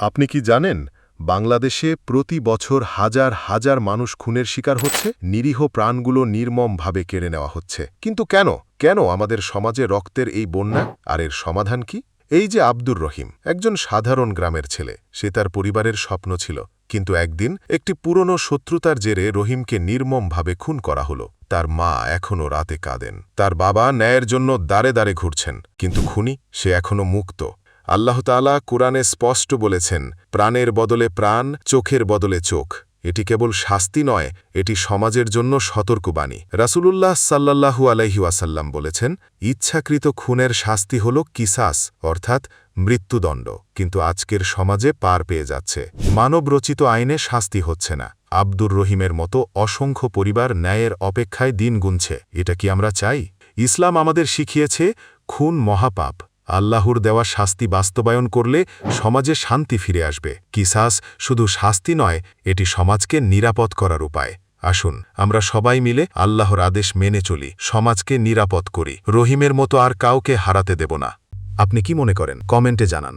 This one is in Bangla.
আপনি কি জানেন বাংলাদেশে প্রতি বছর হাজার হাজার মানুষ খুনের শিকার হচ্ছে? নিরীহ প্রাণগুলো নির্মমভাবে কেড়ে নেওয়া হচ্ছে। কিন্তু কেন? কেন আমাদের সমাজে রক্তের এই বন্যা? আর এর সমাধান কি? এই যে আব্দুর রহিম, একজন সাধারণ গ্রামের ছেলে, সে তার পরিবারের স্বপ্ন ছিল। কিন্তু একদিন একটি পুরনো শত্রুতার জেরে রহিমকে নির্মমভাবে খুন করা হলো। তার মা এখনও রাতে কাঁদেন। তার বাবা ন্যায়ের জন্য দাঁড়ে দাঁড়ে ঘুরছেন। কিন্তু খুনি সে এখনও মুক্ত। আল্লাহ তালা কোরআনে স্পষ্ট বলেছেন, প্রাণের বদলে প্রাণ, চোখের বদলে চোখ। এটি কেবল শাস্তি নয়, এটি সমাজের জন্য সতর্কবাণী। রাসূলুল্লাহ সাল্লাল্লাহু আলাইহিওয়াসাল্লাম বলেছেন, ইচ্ছাকৃত খুনের শাস্তি হল কিসাস, অর্থাৎ মৃত্যুদণ্ড। কিন্তু আজকের সমাজে পার পেয়ে যাচ্ছে। মানবরচিত আইনে শাস্তি হচ্ছে না। আব্দুর রহিমের মতো অসংখ্য পরিবার ন্যায়ের অপেক্ষায় দিন গুনছে। এটা কি আমরা চাই? ইসলাম আমাদের শিখিয়েছে, খুন মহাপাপ। আল্লাহর দেওয়া শাস্তি বাস্তবায়ন করলে সমাজে শান্তি ফিরে আসবে। কিসাস শুধু শাস্তি নয়, এটি সমাজকে নিরাপদ করার উপায়। আসুন, আমরা সবাই মিলে আল্লাহর আদেশ মেনে চলি, সমাজকে নিরাপদ করি। রহিমের মতো আর কাউকে হারাতে দেব না। আপনি কি মনে করেন? কমেন্টে জানান।